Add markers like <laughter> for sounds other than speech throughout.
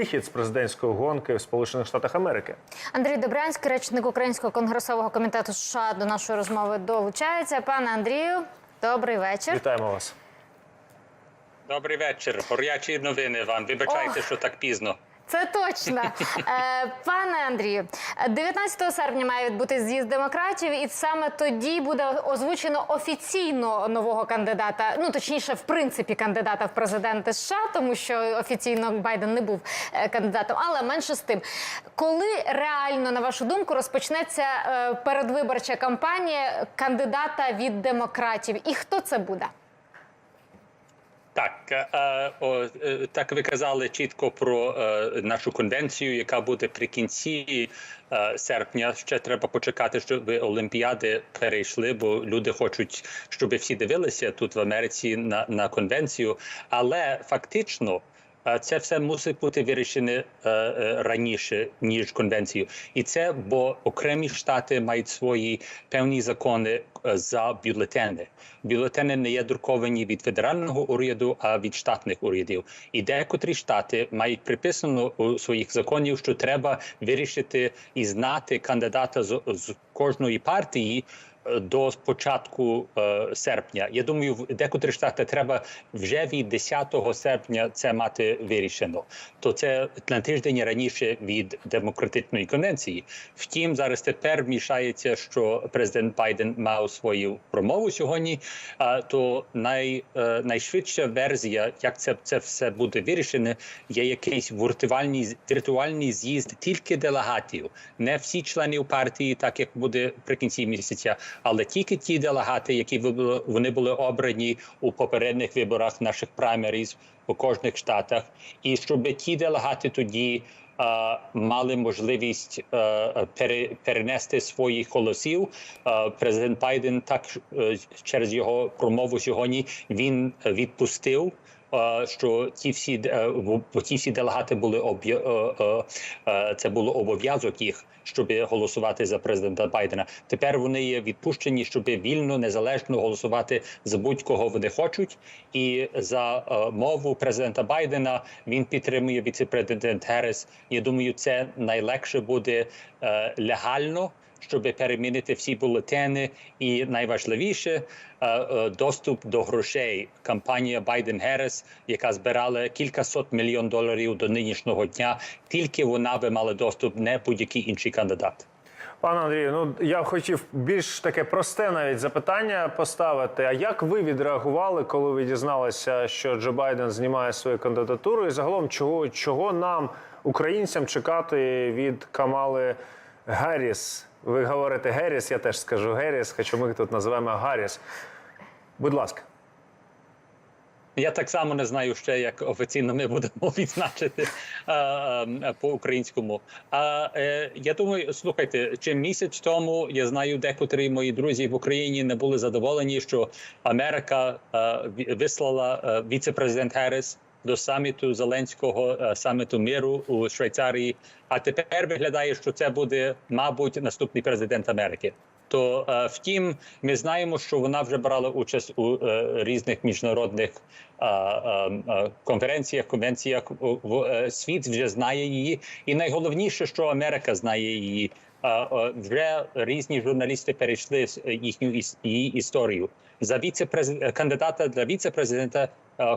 вихід з президентської гонки в Сполучених Штатах Америки. Андрій Добрянський, речник Українського конгресового комітету США, до нашої розмови долучається. Пане Андрію, добрий вечір. Вітаємо вас. Добрий вечір. Горячі новини вам. Вибачайте, Ох. що так пізно. Це точно. Е, Пане Андрію, 19 серпня має відбути з'їзд демократів, і саме тоді буде озвучено офіційно нового кандидата. Ну точніше, в принципі, кандидата в президенти США, тому що офіційно Байден не був е, кандидатом. Але менше з тим, коли реально, на вашу думку, розпочнеться е, передвиборча кампанія кандидата від демократів, і хто це буде? Так, е, о, е, так ви казали чітко про е, нашу конвенцію, яка буде при кінці е, серпня. Ще треба почекати, щоб Олімпіади перейшли, бо люди хочуть, щоб всі дивилися тут в Америці на, на конвенцію. Але фактично. Це все мусить бути вирішене е, е, раніше ніж конвенцію, і це бо окремі штати мають свої певні закони е, за бюлетени. Бюлетени не є друковані від федерального уряду, а від штатних урядів. І декотрі штати мають приписано у своїх законів, що треба вирішити і знати кандидата з кожної партії. До початку е, серпня. Я думаю, в декотрі штати треба вже від 10 серпня це мати вирішено. То це на тиждень раніше від демократичної конвенції. Втім, зараз тепер мішається, що президент Байден мав свою промову сьогодні. То най, е, найшвидша версія, як це, це все буде вирішено, є якийсь віртуальний, віртуальний з'їзд тільки делегатів, не всі членів партії, так як буде при кінці місяця, але тільки ті делегати, які вони були обрані у попередніх виборах наших праймеріз у кожних штатах, і щоб ті делегати тоді. Мали можливість пере, перенести своїх голосів. Президент Байден так е, через його промову сьогодні він відпустив. Е, Що ті всі е, ті всі делегати були об'я... е, е, е, це було обов'язок їх, щоб голосувати за президента Байдена. Тепер вони є відпущені, щоб вільно незалежно голосувати за будь-кого вони хочуть. І за е, мову президента Байдена він підтримує віце-президент Герес. Я думаю, це найлегше буде е, легально. Щоб перемінити всі бюлетени, і найважливіше е, е, доступ до грошей. Кампанія Байден Герес, яка збирала кількасот мільйон доларів до нинішнього дня, тільки вона би мала доступ, не будь-який інший кандидат. Пане Андрію, ну я хотів більш таке просте навіть запитання поставити. А як ви відреагували, коли ви дізналися, що Джо Байден знімає свою кандидатуру? І загалом, чого, чого нам, українцям, чекати від Камали Гарріс? Ви говорите Герріс, я теж скажу Герріс, хоча ми тут називаємо Гарріс. Будь ласка. Я так само не знаю ще, як офіційно ми будемо <laughs> відзначити по українському. А е, я думаю, слухайте, чи місяць тому я знаю, декотрі мої друзі в Україні не були задоволені, що Америка вислала віце-президент Геррес до саміту Зеленського е, саміту миру у Швейцарії. А тепер виглядає, що це буде, мабуть, наступний президент Америки. То е, втім, ми знаємо, що вона вже брала участь у е, різних міжнародних конференціях, конвенціях. Світ вже знає її, і найголовніше, що Америка знає її. Вже різні журналісти перейшли їхню її історію за віце кандидата для віце-президента,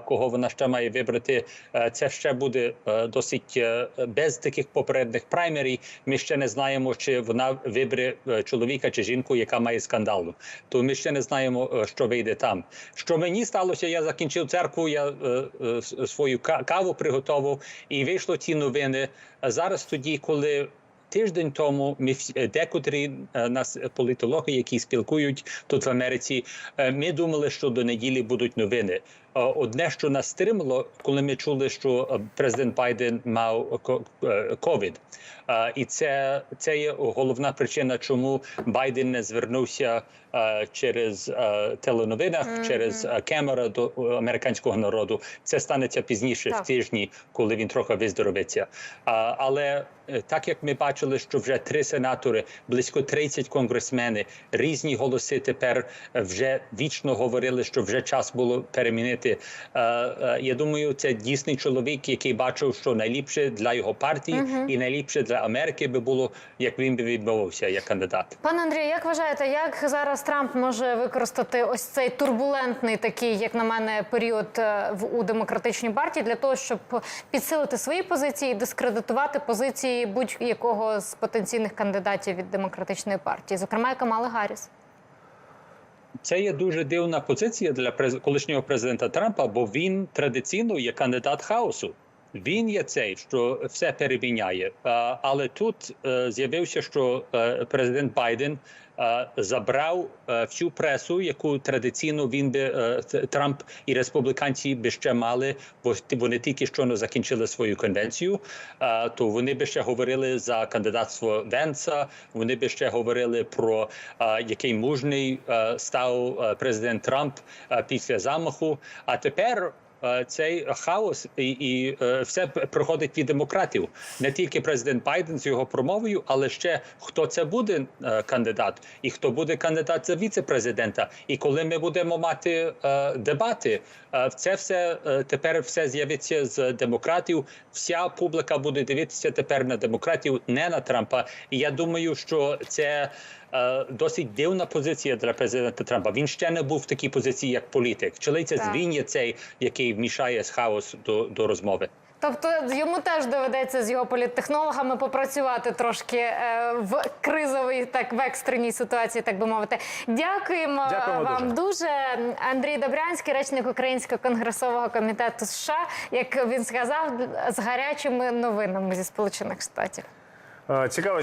кого вона ще має вибрати. е, Це ще буде е, досить е, без таких попередніх праймерій. Ми ще не знаємо, чи вона вибере е, чоловіка чи жінку, яка має скандалу. То ми ще не знаємо, е, що вийде там. Що мені сталося, я закінчив церкву, я е, е, свою каву приготував, і вийшло ті новини. Зараз тоді, коли Тиждень тому ми е, декотрі е, нас е, політологи, які спілкують тут в Америці, е, ми думали, що до неділі будуть новини. Одне, що нас стримало, коли ми чули, що е, президент Байден мав е, ковід. І це, це є головна причина, чому Байден не звернувся е, через теленовинах, через е, камера до е, американського народу. Це станеться пізніше Так. в тижні, коли він трохи виздоровиться. Але так як ми бачили, що вже три сенатори, близько 30 конгресмени, різні голоси тепер вже вічно говорили, що вже час було перемінити знаєте, е, е, я думаю, це дійсний чоловік, який бачив, що найліпше для його партії і найліпше для Америки би було, як він би відмовився як кандидат. Пане Андрію, як вважаєте, як зараз Трамп може використати ось цей турбулентний такий, як на мене, період е, в у демократичній партії для того, щоб підсилити свої позиції і дискредитувати позиції будь-якого з потенційних кандидатів від демократичної партії, зокрема Камали Гарріс? Це є дуже дивна позиція для колишнього президента Трампа, бо він традиційно є кандидат хаосу. Він є цей, що все переміняє. Але тут е, з'явився, що е, президент Байден е, забрав е, всю пресу, яку традиційно він би е, Трамп і республіканці би ще мали, бо вони тільки що закінчили свою конвенцію. Е, То вони би ще говорили за кандидатство Венса. Вони би ще говорили про е, який мужний е, став е, президент Трамп е, після замаху. А тепер. Е, Цей хаос і, і е, все проходить від демократів. Не тільки президент Байден з його промовою, але ще хто це буде е, кандидат, і хто буде кандидат за віце-президента. І коли ми будемо мати дебати, це все тепер все з'явиться з демократів. Вся публіка буде дивитися тепер на демократів, не на Трампа. І я думаю, що це. Е, Досить дивна позиція для президента Трампа. Він ще не був в такій позиції як політик. Чоловіця Так. він є цей, який вмішає з хаос до, до розмови. Тобто йому теж доведеться з його політтехнологами попрацювати трошки е, в кризовій, так в екстреній ситуації, так би мовити. Дякуємо, Дякуємо вам дуже. дуже. Андрій Добрянський, речник Українського конгресового комітету США, як він сказав, з гарячими новинами зі Сполучених Штатів. Е, Цікаво,